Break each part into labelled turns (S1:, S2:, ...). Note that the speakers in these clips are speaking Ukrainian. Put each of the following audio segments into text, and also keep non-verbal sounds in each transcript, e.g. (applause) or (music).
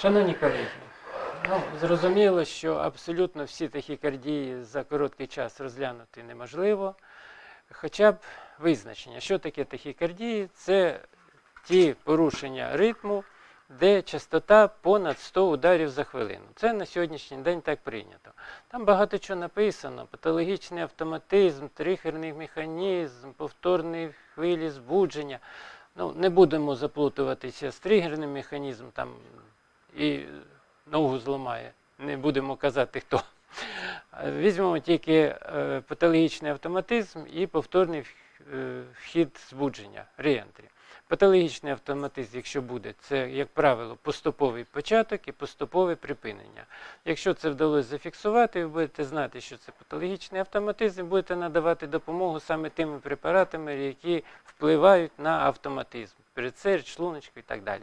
S1: Шановні колеги, ну, зрозуміло, що абсолютно всі тахікардії за короткий час розглянути неможливо. Хоча б визначення, що таке тахікардії, це ті порушення ритму, де частота понад 100 ударів за хвилину. Це на сьогоднішній день так прийнято. Там багато чого написано: патологічний автоматизм, тригерний механізм, повторні хвилі збудження. Ну, не будемо заплутуватися з тригерним механізмом, там і ногу зламає. Не будемо казати хто. Візьмемо тільки е, патологічний автоматизм і повторний е, вхід збудження, реентрі. Патологічний автоматизм, якщо буде, це, як правило, поступовий початок і поступове припинення. Якщо це вдалося зафіксувати, ви будете знати, що це патологічний автоматизм, будете надавати допомогу саме тими препаратами, які впливають на автоматизм, передсердь, шлуночку і так далі.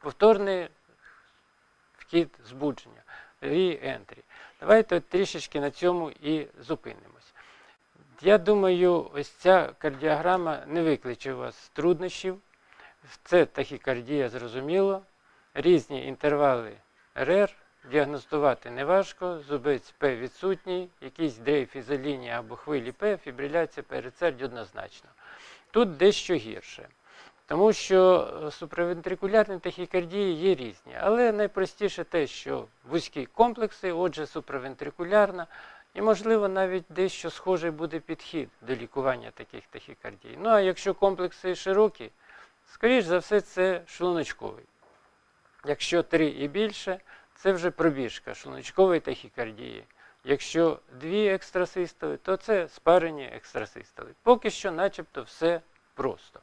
S1: Повторний вхід збудження, re-entry. Давайте трішечки на цьому і зупинимось. Я думаю, ось ця кардіограма не викличе у вас труднощів. Це тахікардія, зрозуміло. Різні інтервали РР, діагностувати неважко, зубець П відсутній, якийсь дрейф ізолінії або хвилі П, фібриляція передсердь однозначно. Тут дещо гірше. Тому що е, суправентрикулярні тахікардії є різні. Але найпростіше те, що вузькі комплекси, отже, суправентрикулярна, і, можливо, навіть дещо схожий буде підхід до лікування таких тахікардій. Ну а якщо комплекси широкі, скоріш за все, це шлуночковий. Якщо три і більше, це вже пробіжка шлуночкової тахікардії. Якщо дві екстрасистоли, то це спарені екстрасистоли. Поки що, начебто, все просто.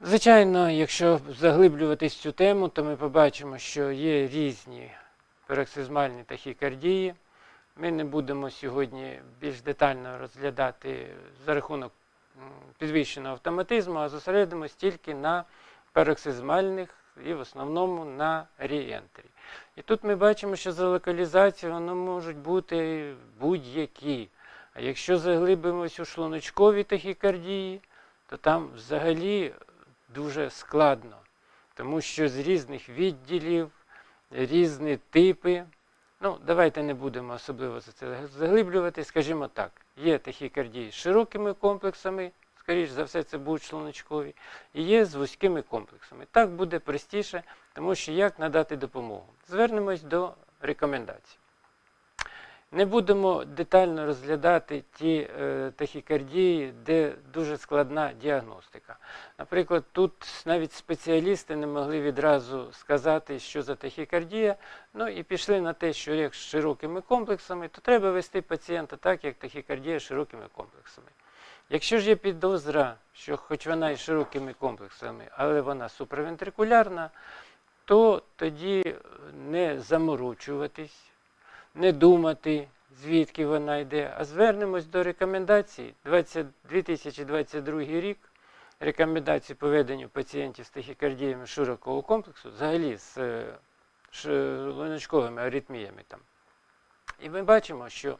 S1: Звичайно, якщо заглиблюватись в цю тему, то ми побачимо, що є різні пероксизмальні тахікардії. Ми не будемо сьогодні більш детально розглядати за рахунок підвищеного автоматизму, а зосередимось тільки на пероксизмальних і в основному на реентрі. І тут ми бачимо, що за локалізацією воно можуть бути будь-які. А якщо заглибимось у шлуночкові тахікардії, то там взагалі дуже складно, тому що з різних відділів, різні типи. Ну, давайте не будемо особливо за це заглиблювати. Скажімо так, є тахікардії з широкими комплексами, скоріш за все, це будуть шлуночкові, і є з вузькими комплексами. Так буде простіше, тому що як надати допомогу. Звернемось до рекомендацій. Не будемо детально розглядати ті е, тахікардії, де дуже складна діагностика. Наприклад, тут навіть спеціалісти не могли відразу сказати, що за тахікардія, ну і пішли на те, що як з широкими комплексами, то треба вести пацієнта так, як тахікардія з широкими комплексами. Якщо ж є підозра, що хоч вона і широкими комплексами, але вона суправентрикулярна, то тоді не заморочуватись, не думати, звідки вона йде, а звернемось до рекомендацій 20, 2022 рік. Рекомендації по веденню пацієнтів з тахікардіями широкого комплексу, взагалі з е, шлуночковими аритміями. Там. І ми бачимо, що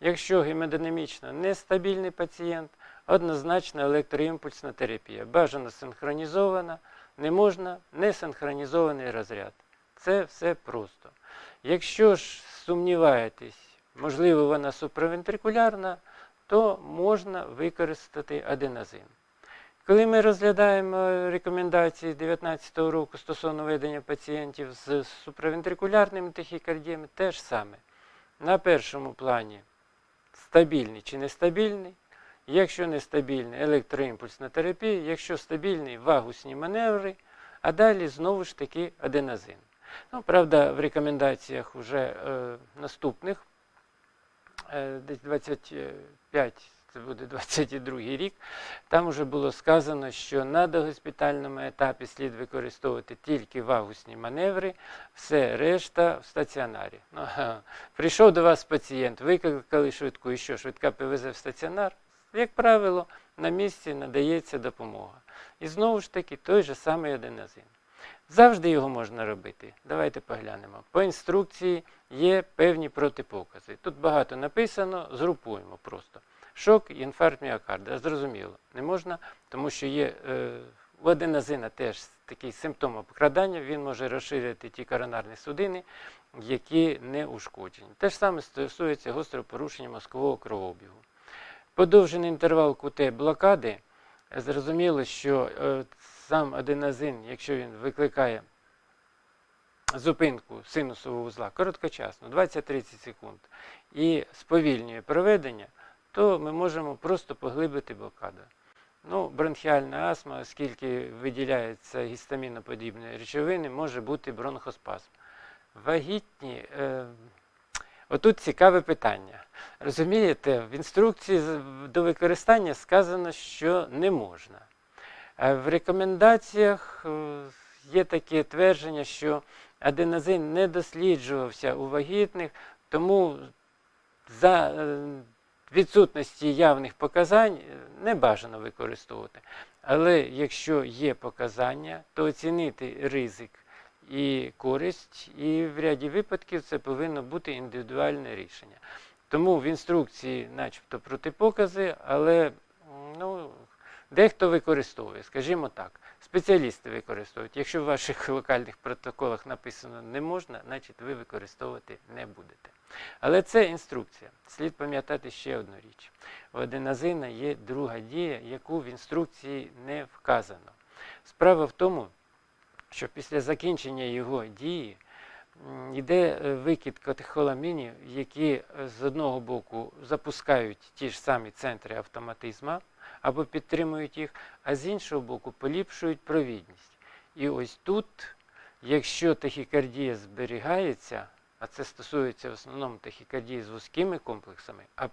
S1: якщо гемодинамічно нестабільний пацієнт, однозначно електроімпульсна терапія. Бажано синхронізована, не можна несинхронізований розряд. Це все просто. Якщо ж сумніваєтесь, можливо, вона суправентрикулярна, то можна використати аденозин. Коли ми розглядаємо рекомендації 2019 року стосовно ведення пацієнтів з суправентрикулярними тахікардіями, те ж саме. На першому плані стабільний чи нестабільний. Якщо нестабільний, електроімпульсна терапія, якщо стабільний, вагусні маневри, а далі знову ж таки аденозин. Ну, правда, в рекомендаціях вже е, наступних, е, десь 25, це буде 22 рік, там вже було сказано, що на догоспітальному етапі слід використовувати тільки вагусні маневри, все решта в стаціонарі. Ну. Прийшов до вас пацієнт, викликали швидку, і що швидка повезе в стаціонар. Як правило, на місці надається допомога. І знову ж таки той же самий аденозин. Завжди його можна робити. Давайте поглянемо. По інструкції є певні протипокази. Тут багато написано, згрупуємо просто. Шок інфаркт міокарда. Зрозуміло, не можна, тому що є е, У аденозина теж такий симптом обкрадання, він може розширити ті коронарні судини, які не ушкоджені. Те ж саме стосується гострого порушення мозкового кровообігу. Подовжений інтервал КУТ блокади, зрозуміло, що е, сам аденозин, якщо він викликає зупинку синусового вузла короткочасно, 20-30 секунд, і сповільнює проведення, то ми можемо просто поглибити блокаду. Ну, бронхіальна астма, оскільки виділяються гістаміноподібні речовини, може бути бронхоспазм. Вагітні, е, отут цікаве питання. Розумієте, в інструкції до використання сказано, що не можна. А в рекомендаціях е, є таке твердження, що аденозин не досліджувався у вагітних, тому за е, відсутності явних показань е, не бажано використовувати. Але якщо є показання, то оцінити ризик і користь, і в ряді випадків це повинно бути індивідуальне рішення. Тому в інструкції, начебто, протипокази, але дехто використовує, скажімо так, спеціалісти використовують. Якщо в ваших (laughs) локальних протоколах написано не можна, значить ви використовувати не будете. Але це інструкція. Слід пам'ятати ще одну річ. У аденозина є друга дія, яку в інструкції не вказано. Справа в тому, що після закінчення його дії йде е, викид катехоламінів, які е, з одного боку запускають ті ж самі центри автоматизму або підтримують їх, а з іншого боку поліпшують провідність. І ось тут, якщо тахікардія зберігається, а це стосується в основному тахікардії з вузькими комплексами, а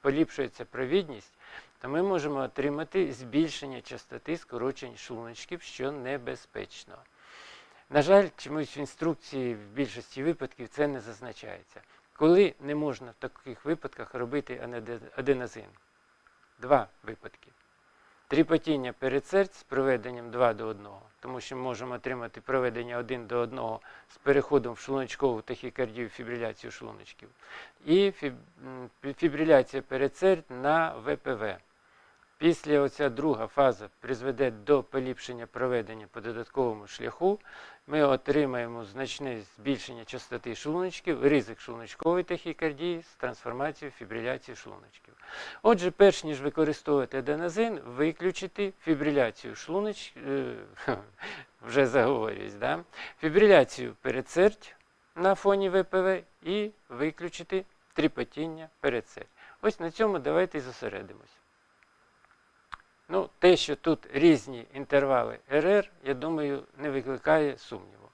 S1: поліпшується провідність, то ми можемо отримати збільшення частоти скорочень шлуночків, що небезпечно. На жаль, чомусь в інструкції в більшості випадків це не зазначається. Коли не можна в таких випадках робити аденозин? Два випадки. Тріпотіння передсердь з проведенням 2 до 1, тому що ми можемо отримати проведення 1 до 1 з переходом в шлуночкову тахікардію, фібриляцію шлуночків. І фіб- фібриляція передсердь на ВПВ. Після оця друга фаза призведе до поліпшення проведення по додатковому шляху. Ми отримаємо значне збільшення частоти шлуночків, ризик шлуночкової тахікардії з трансформацією фібриляції шлуночків. Отже, перш ніж використовувати аденозин, виключити фібриляцію шлуноч... е, (laughs) вже заговорююсь, да? фібриляцію передсердь на фоні ВПВ і виключити тріпотіння передсердь. Ось на цьому давайте і зосередимось. Ну, те, що тут різні інтервали РР, я думаю, не викликає сумніву.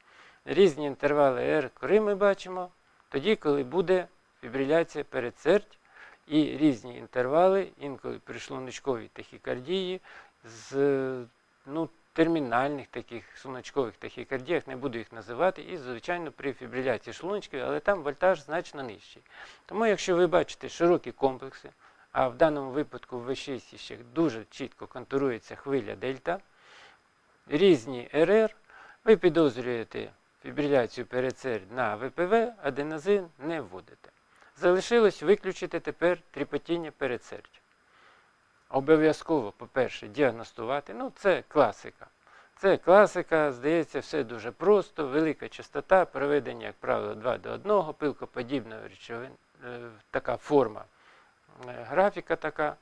S1: Різні інтервали РР, коли ми бачимо, тоді, коли буде фібриляція передсердь, і різні інтервали, інколи при шлуночковій тахікардії, з ну, термінальних таких шлуночкових тахікардіях, не буду їх називати, і, звичайно, при фібриляції шлуночків, але там вольтаж значно нижчий. Тому, якщо ви бачите широкі комплекси, а в даному випадку в V6 ще дуже чітко контурується хвиля дельта, різні РР, ви підозрюєте фібриляцію передсердь на ВПВ, аденозин не вводите. Залишилось виключити тепер тріпотіння передсердь. Обов'язково, по-перше, діагностувати. Ну, це класика. Це класика, здається, все дуже просто, велика частота, проведення, як правило, 2 до 1, пилкоподібна речовин, е, така форма графіка така,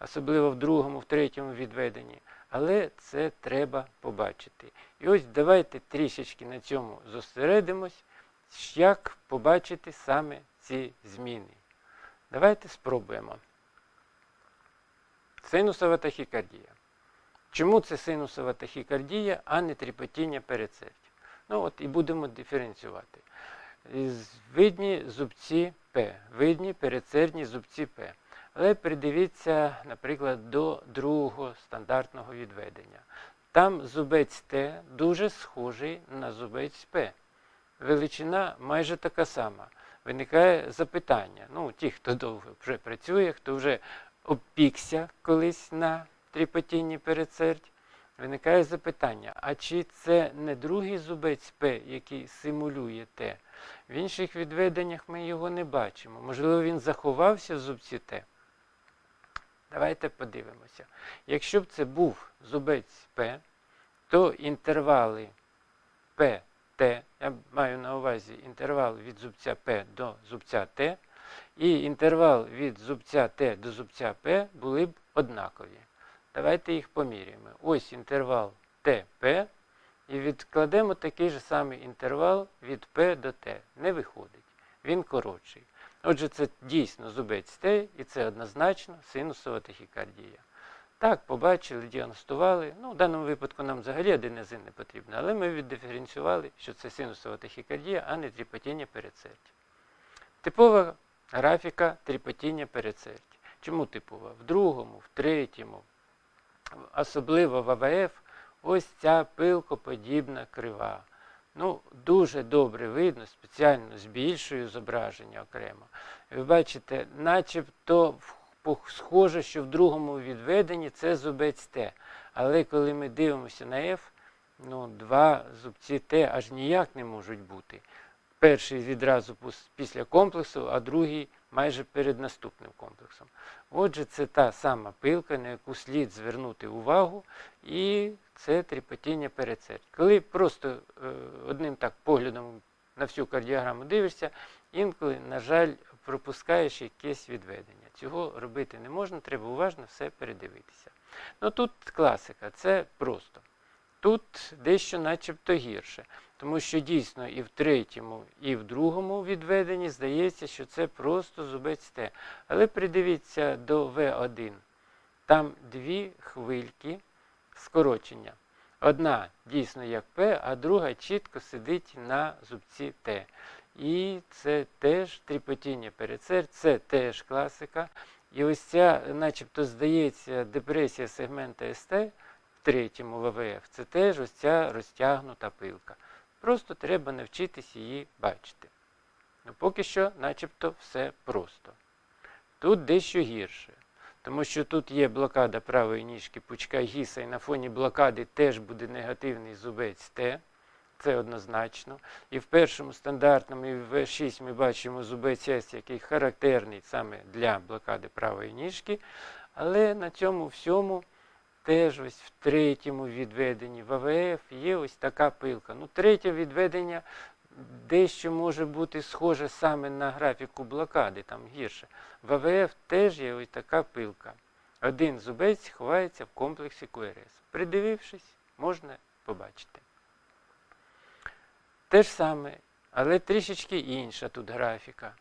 S1: особливо в другому, в третьому відведенні. Але це треба побачити. І ось давайте трішечки на цьому зосередимось, як побачити саме ці зміни. Давайте спробуємо. Синусова тахікардія. Чому це синусова тахікардія, а не тріпотіння передсердь? Ну от і будемо диференціювати. Видні зубці П, видні передсердні зубці П. Але придивіться, наприклад, до другого стандартного відведення. Там зубець Т дуже схожий на зубець П. Величина майже така сама. Виникає запитання. Ну, ті, хто довго вже працює, хто вже опікся колись на тріпотінні передсердь, виникає запитання, а чи це не другий зубець П, який симулює Т? В інших відведеннях ми його не бачимо. Можливо, він заховався в зубці Т. Давайте подивимося. Якщо б це був зубець П, то інтервали ПТ, я маю на увазі інтервал від зубця П до зубця Т, і інтервал від зубця Т до зубця П були б однакові. Давайте їх поміряємо. Ось інтервал ТП, і відкладемо такий же самий інтервал від П до Т. Не виходить. Він коротший. Отже, це дійсно зубець Т, і це однозначно синусова тахікардія. Так, побачили, діагностували. Ну, в даному випадку нам взагалі аденезин не потрібно, але ми віддиференціювали, що це синусова тахікардія, а не тріпотіння передсердя. Типова графіка тріпотіння передсердя. Чому типова? В другому, в третьому, особливо в АВФ, ось ця пилкоподібна крива. Ну, дуже добре видно, спеціально збільшую зображення окремо. Ви бачите, начебто схоже, що в другому відведенні це зубець Т. Але коли ми дивимося на F, ну, два зубці Т аж ніяк не можуть бути. Перший відразу після комплексу, а другий майже перед наступним комплексом. Отже, це та сама пилка, на яку слід звернути увагу, і це тріпотіння передсердь. Коли просто е, одним так поглядом на всю кардіограму дивишся, інколи, на жаль, пропускаєш якесь відведення. Цього робити не можна, треба уважно все передивитися. Ну тут класика, це просто. Тут дещо начебто гірше, тому що дійсно і в третьому, і в другому відведенні здається, що це просто зубець Т. Але придивіться до В1. Там дві хвильки скорочення. Одна дійсно як П, а друга чітко сидить на зубці Т. І це теж тріпотіння передсердь, це теж класика. І ось ця, начебто, здається, депресія сегмента СТ в третьому ВВФ, це теж ось ця розтягнута пилка. Просто треба навчитись її бачити. Ну, поки що, начебто, все просто. Тут дещо гірше. Тому що тут є блокада правої ніжки пучка гіса, і на фоні блокади теж буде негативний зубець Т. Це однозначно. І в першому стандартному і в В6 ми бачимо зубець С, який характерний саме для блокади правої ніжки. Але на цьому всьому теж ось в третьому відведенні в АВФ є ось така пилка. Ну, третє відведення дещо може бути схоже саме на графіку блокади, там гірше. В АВФ теж є ось така пилка. Один зубець ховається в комплексі КРС. Придивившись, можна побачити. Те ж саме, але трішечки інша тут графіка.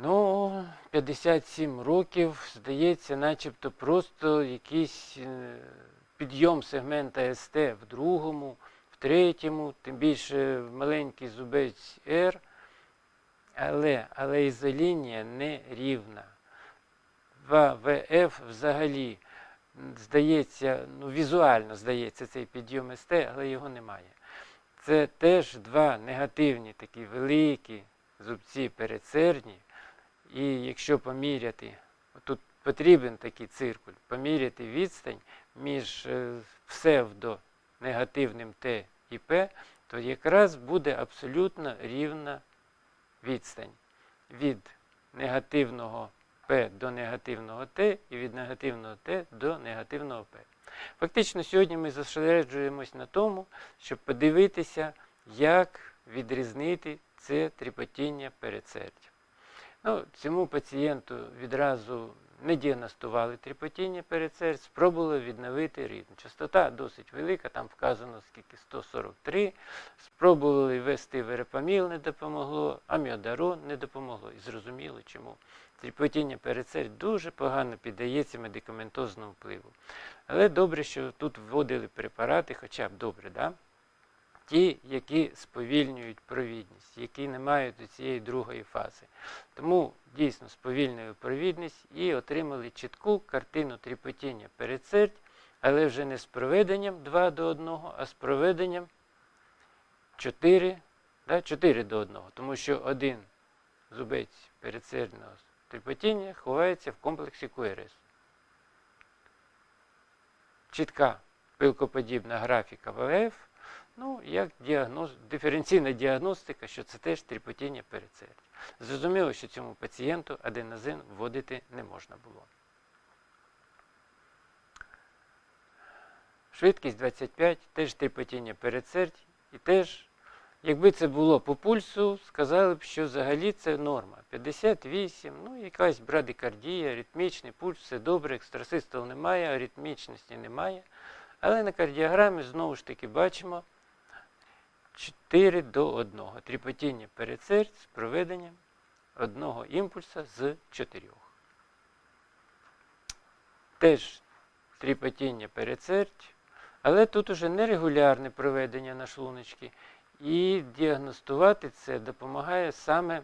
S1: Ну, 57 років, здається, начебто просто якийсь е, підйом сегмента СТ в другому, в третьому, тим більше маленький зубець R, але, але ізолінія не рівна. В АВФ взагалі, здається, ну візуально здається цей підйом СТ, але його немає. Це теж два негативні такі великі зубці передсердні. І якщо поміряти, тут потрібен такий циркуль, поміряти відстань між е, псевдо негативним Т і П, то якраз буде абсолютно рівна відстань від негативного П до негативного Т і від негативного Т до негативного П. Фактично, сьогодні ми зосереджуємось на тому, щоб подивитися, як відрізнити це тріпотіння передсердя. Ну, цьому пацієнту відразу не діагностували тріпотіння передсердь, спробували відновити ритм. Частота досить велика, там вказано скільки 143. Спробували ввести верепаміл, не допомогло, аміодарон не допомогло. І зрозуміло чому. Тріпотіння передсердь дуже погано піддається медикаментозному впливу. Але добре, що тут вводили препарати, хоча б добре, да? Ті, які сповільнюють провідність, які не мають цієї другої фази. Тому дійсно сповільнили провідність і отримали чітку картину тріпотіння передсердь, але вже не з проведенням 2 до 1, а з проведенням 4, да, 4 до 1, тому що один зубець передсердного тріпотіння ховається в комплексі КУРС. Чітка пилкоподібна графіка ВВФ, ну, як діагноз, диференційна діагностика, що це теж тріпотіння передсердя. Зрозуміло, що цьому пацієнту аденозин вводити не можна було. швидкість 25, теж тріпотіння передсердь. І теж, якби це було по пульсу, сказали б, що взагалі це норма. 58, ну якась брадикардія, ритмічний пульс, все добре, екстрасистол немає, аритмічності немає. Але на кардіограмі знову ж таки бачимо 4 до 1. Тріпотіння передсердь з проведенням одного імпульса з 4. Теж тріпотіння передсердь, але тут уже нерегулярне проведення на шлуночки. І діагностувати це допомагає саме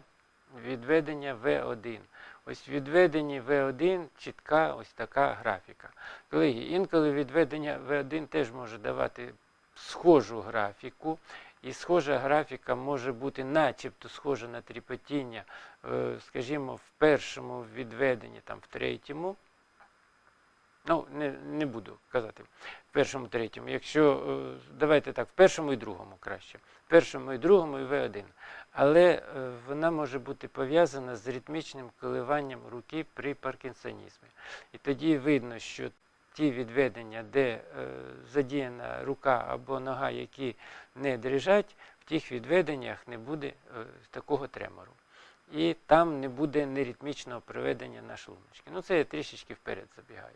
S1: відведення В1. Ось в відведенні В1 чітка ось така графіка. Колеги, інколи відведення В1 теж може давати схожу графіку, і схожа графіка може бути начебто схожа на тріпотіння, е, скажімо, в першому відведенні, там, в третьому. Ну, не, не буду казати в першому, третьому. Якщо, е, давайте так, в першому і другому краще. В першому і другому і В1. Але е, вона може бути пов'язана з ритмічним коливанням руки при паркінсонізмі. І тоді видно, що ті відведення, де е, задіяна рука або нога, які не дрижать, в тих відведеннях не буде е, такого тремору. І там не буде неритмічного проведення на шлуночки. Ну, це я трішечки вперед забігаю.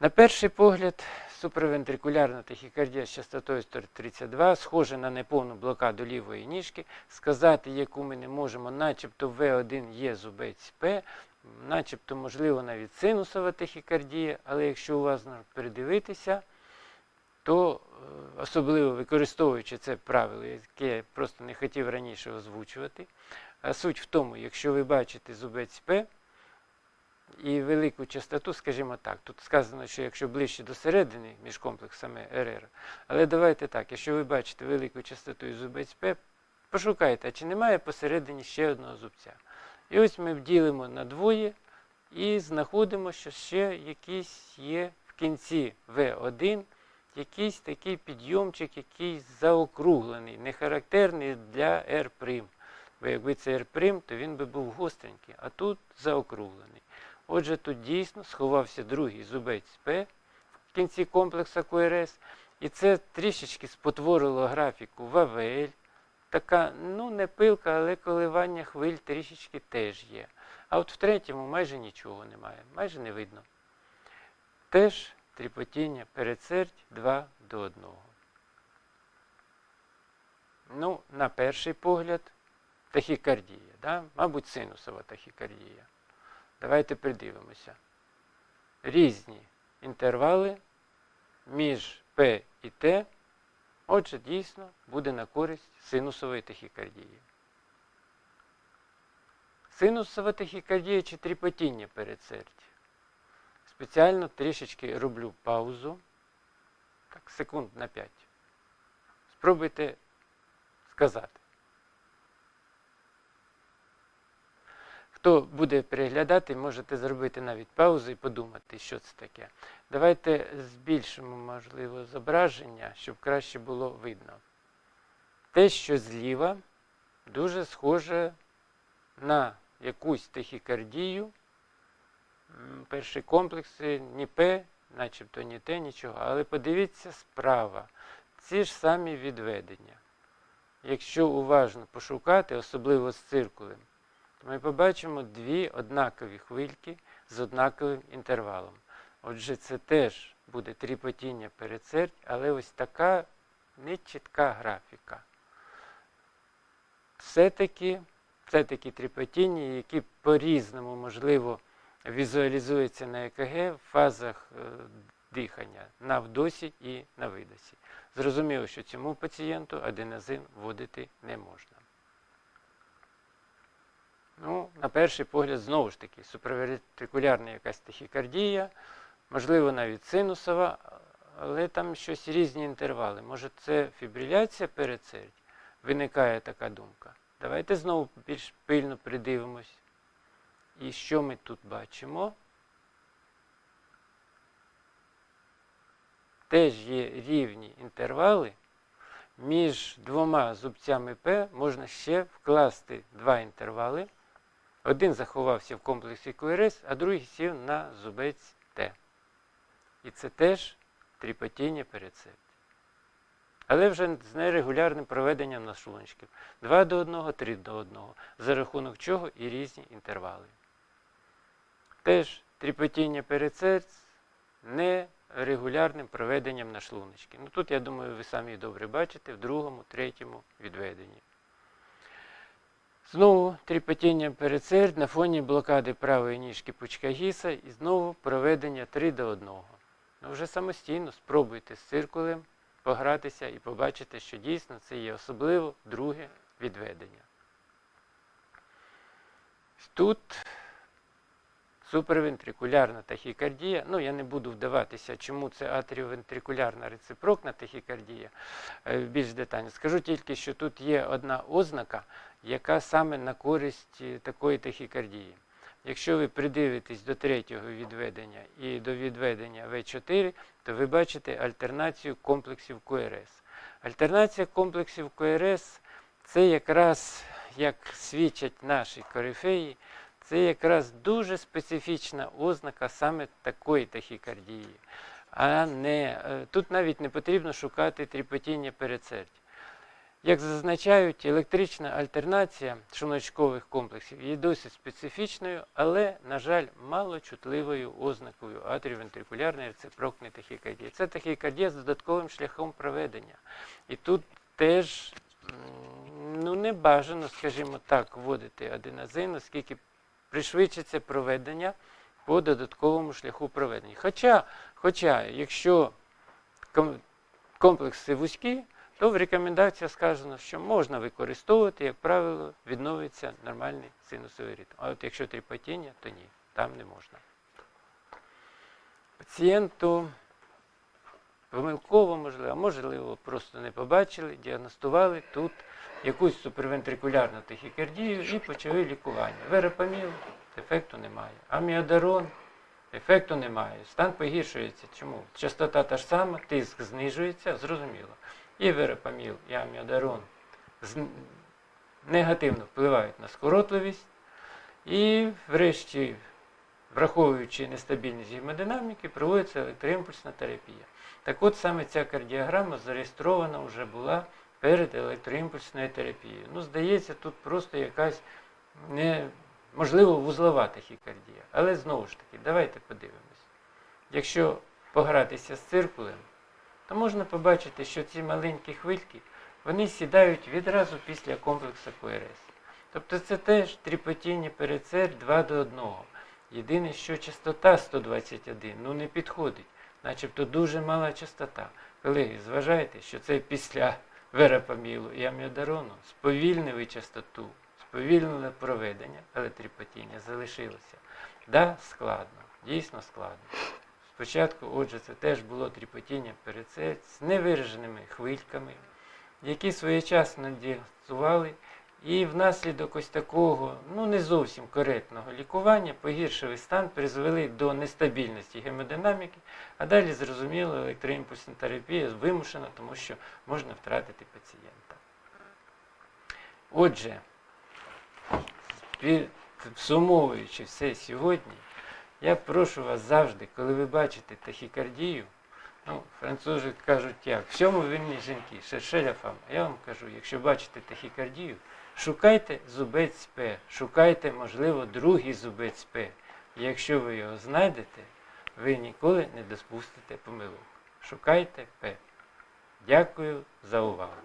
S1: На перший погляд, суправентрикулярна тахікардія з частотою 132 схожа на неповну блокаду лівої ніжки. Сказати, яку ми не можемо, начебто В1 є зубець П, начебто, можливо, навіть синусова тахікардія, але якщо уважно передивитися, то е, особливо використовуючи це правило, яке я просто не хотів раніше озвучувати. А суть в тому, якщо ви бачите зубець П, і велику частоту, скажімо так. Тут сказано, що якщо ближче до середини між комплексами РР. Але давайте так, якщо ви бачите велику частоту і зубець П, пошукайте, чи немає посередині ще одного зубця. І ось ми ділимо на двоє і знаходимо, що ще якийсь є в кінці В1, якийсь такий підйомчик, який заокруглений, не характерний для R'. Бо якби це R', то він би був гостренький, а тут заокруглений. Отже, тут дійсно сховався другий зубець П в кінці комплексу QRS, і це трішечки спотворило графіку в АВЛ. Така, ну, не пилка, але коливання хвиль трішечки теж є. А от в третьому майже нічого немає, майже не видно. Теж тріпотіння передсердь 2 до 1. Ну, на перший погляд, тахікардія, да? мабуть, синусова тахікардія. Давайте придивимося. Різні інтервали між П і Т, отже, дійсно буде на користь синусової тахікардії. Синусова тахікардія чи тріпотіння передсердь. Спеціально трішечки роблю паузу. Так, секунд на 5. Спробуйте сказати. Хто буде переглядати, можете зробити навіть паузу і подумати, що це таке. Давайте збільшимо, можливо, зображення, щоб краще було видно. Те, що зліва, дуже схоже на якусь тахікардію. Перший комплекс ні П, начебто ні те, нічого. Але подивіться справа. Ці ж самі відведення. Якщо уважно пошукати, особливо з циркулем, ми побачимо дві однакові хвильки з однаковим інтервалом. Отже, це теж буде тріпотіння передсердь, але ось така нечітка графіка. Все-таки все-таки тріпотіння, які по-різному, можливо, візуалізуються на ЕКГ в фазах е, дихання на вдосі і на видосі. Зрозуміло, що цьому пацієнту аденозин вводити не можна. Ну, на перший погляд, знову ж таки, суправентрикулярна якась тахікардія, можливо, навіть синусова, але там щось різні інтервали. Може, це фібриляція передсердь? Виникає така думка. Давайте знову більш пильно придивимось. І що ми тут бачимо? Теж є рівні інтервали. Між двома зубцями П можна ще вкласти два інтервали. Один заховався в комплексі QRS, а другий сів на зубець. І це теж тріпотіння перед. Але вже з нерегулярним проведенням на шлунчиків. 2 до 1, 3 до 1, за рахунок чого і різні інтервали. Теж тріпотіння перед серцем нерегулярним проведенням на шлуночки. Ну тут, я думаю, ви самі добре бачите в другому, третьому відведенні. Знову тріпотіння передсердь на фоні блокади правої ніжки пучка гіса і знову проведення 3 до 1. Ну, вже самостійно спробуйте з циркулем погратися і побачите, що дійсно це є особливо друге відведення. Тут супервентрикулярна тахікардія. Ну, я не буду вдаватися, чому це атріовентрикулярна рецепрокна тахікардія е, більш детально. Скажу тільки, що тут є одна ознака, яка саме на користь е, такої тахікардії. Якщо ви придивитесь до третього відведення і до відведення В4, то ви бачите альтернацію комплексів КРС. Альтернація комплексів КРС це якраз, як свідчать наші корифеї, це якраз дуже специфічна ознака саме такої тахікардії. А не, е, тут навіть не потрібно шукати тріпотіння передсердь. Як зазначають, електрична альтернація шлуночкових комплексів є досить специфічною, але, на жаль, малочутливою ознакою атріовентрикулярної рецепрокної тахікардії. Це тахікардія з додатковим шляхом проведення. І тут теж ну, не бажано, скажімо так, вводити аденозин, оскільки пришвидшиться проведення по додатковому шляху проведення. Хоча, хоча якщо комплекси вузькі, то в рекомендаціях сказано, що можна використовувати, як правило, відновиться нормальний синусовий ритм. А от якщо тріпотіння, то ні, там не можна. Пацієнту помилково, можливо, а можливо, просто не побачили, діагностували тут якусь супервентрикулярну тахікардію і почали лікування. Верапаміл, ефекту немає. Аміодарон, ефекту немає. Стан погіршується. Чому? Частота та ж сама, тиск знижується, зрозуміло. І верапаміл, і аміодарон негативно впливають на скоротливість. І, врешті, враховуючи нестабільність гемодинаміки, проводиться електроімпульсна терапія. Так от саме ця кардіограма зареєстрована вже була перед електроімпульсною терапією. Ну, здається, тут просто якась не, можливо вузлова тахікардія. Але знову ж таки, давайте подивимось. Якщо погратися з циркулем, то можна побачити, що ці маленькі хвильки вони сідають відразу після комплексу КРС. Тобто це теж тріпотіння передсердь 2 до 1. Єдине, що частота 121 ну не підходить, начебто дуже мала частота. Колеги, зважайте, що це після верапамілу і аміодарону сповільнили частоту, сповільнили проведення, але тріпотіння залишилося. Да, складно, дійсно складно. Спочатку, отже, це теж було тріпотіння передсердь з невираженими хвильками, які своєчасно діагностували, і внаслідок ось такого ну не зовсім коректного лікування погіршили стан, призвели до нестабільності гемодинаміки, а далі, зрозуміло, електроімпульсна терапія вимушена, тому що можна втратити пацієнта. Отже, підсумовуючи все сьогодні, я прошу вас завжди, коли ви бачите тахікардію, ну, французи кажуть як, всьому винні жінки, шершеля фам. Я вам кажу, якщо бачите тахікардію, шукайте зубець П, шукайте, можливо, другий зубець П. Якщо ви його знайдете, ви ніколи не допустите помилок. Шукайте П. Дякую за увагу.